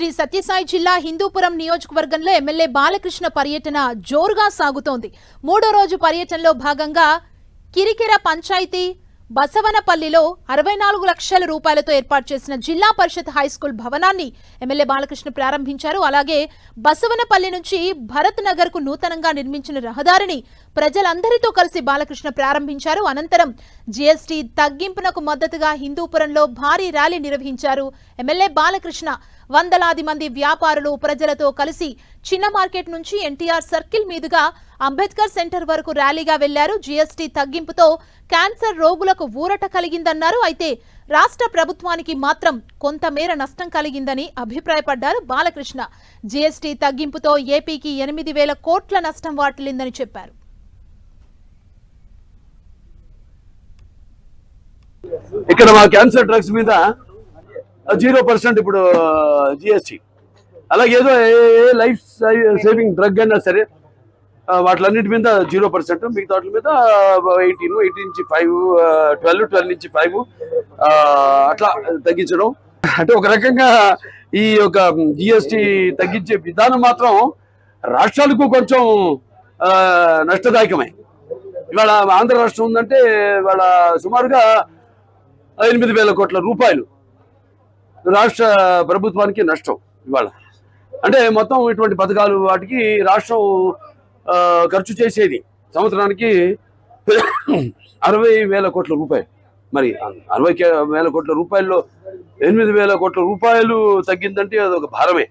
శ్రీ సత్యసాయి జిల్లా హిందూపురం నియోజకవర్గంలో ఎమ్మెల్యే బాలకృష్ణ పర్యటన జోరుగా సాగుతోంది. మూడో రోజు పర్యటనలో భాగంగా కిరికెర పంచాయతీ బసవనపల్లిలో అరవై నాలుగు లక్షల రూపాయలతో ఏర్పాటు చేసిన జిల్లా పరిషత్ హైస్కూల్ భవనాన్ని ఎమ్మెల్యే బాలకృష్ణ ప్రారంభించారు. అలాగే బసవనపల్లి నుంచి భరత్ నగర్కు నూతనంగా నిర్మించిన రహదారిని ప్రజలందరితో కలిసి బాలకృష్ణ ప్రారంభించారు. అనంతరం జీఎస్టీ తగ్గింపునకు మద్దతుగా హిందూపురంలో భారీ ర్యాలీ నిర్వహించారు ఎమ్మెల్యే బాలకృష్ణ. వందలాది మంది వ్యాపారులు ప్రజలతో కలిసి చిన్న మార్కెట్ నుంచి ఎన్టీఆర్ సర్కిల్ మీదుగా అంబేద్కర్ సెంటర్ వరకు ర్యాలీగా వెళ్ళారు. జీఎస్టీ తగ్గింపుతో క్యాన్సర్ రోగులకు ఊరట కలిగిందన్నారు. అయితే రాష్ట్ర ప్రభుత్వానికి మాత్రం కొంతమేర నష్టం కలిగిందని అభిప్రాయపడ్డారు బాలకృష్ణ. జీఎస్టీ తగ్గింపుతో ఏపీకి ఎనిమిది వేల కోట్ల నష్టం వాటిల్లిందని చెప్పారు. ఇక్కడ మా క్యాన్సర్ డ్రగ్స్ మీద జీరో పర్సెంట్ ఇప్పుడు జిఎస్టీ. అలాగే ఏదో ఏ లైఫ్ సేవింగ్ డ్రగ్ అయినా సరే వాటిలన్నిటి మీద జీరో పర్సెంట్ మిగతా వాటి మీద ఎయిటీన్ ఎయిటీన్ నుంచి ఫైవ్ ట్వెల్వ్ ట్వెల్వ్ నుంచి ఫైవ్ అట్లా తగ్గించడం. అంటే ఒక రకంగా ఈ యొక్క జిఎస్టి తగ్గించే విధానం మాత్రం రాష్ట్రాలకు కొంచెం నష్టదాయకమే. ఇవాళ ఆంధ్ర రాష్ట్రం ఉందంటే ఇవాళ సుమారుగా ఎనిమిది వేల కోట్ల రూపాయలు రాష్ట్ర ప్రభుత్వానికి నష్టం ఇవాళ. అంటే మొత్తం ఇటువంటి పథకాలు వాటికి రాష్ట్రం ఖర్చు చేసేది. సంవత్సరానికి అరవై వేల కోట్ల రూపాయలు. మరి అరవై కే- వేల కోట్ల రూపాయల్లో ఎనిమిది వేల కోట్ల రూపాయలు తగ్గిందంటే అది ఒక భారమే.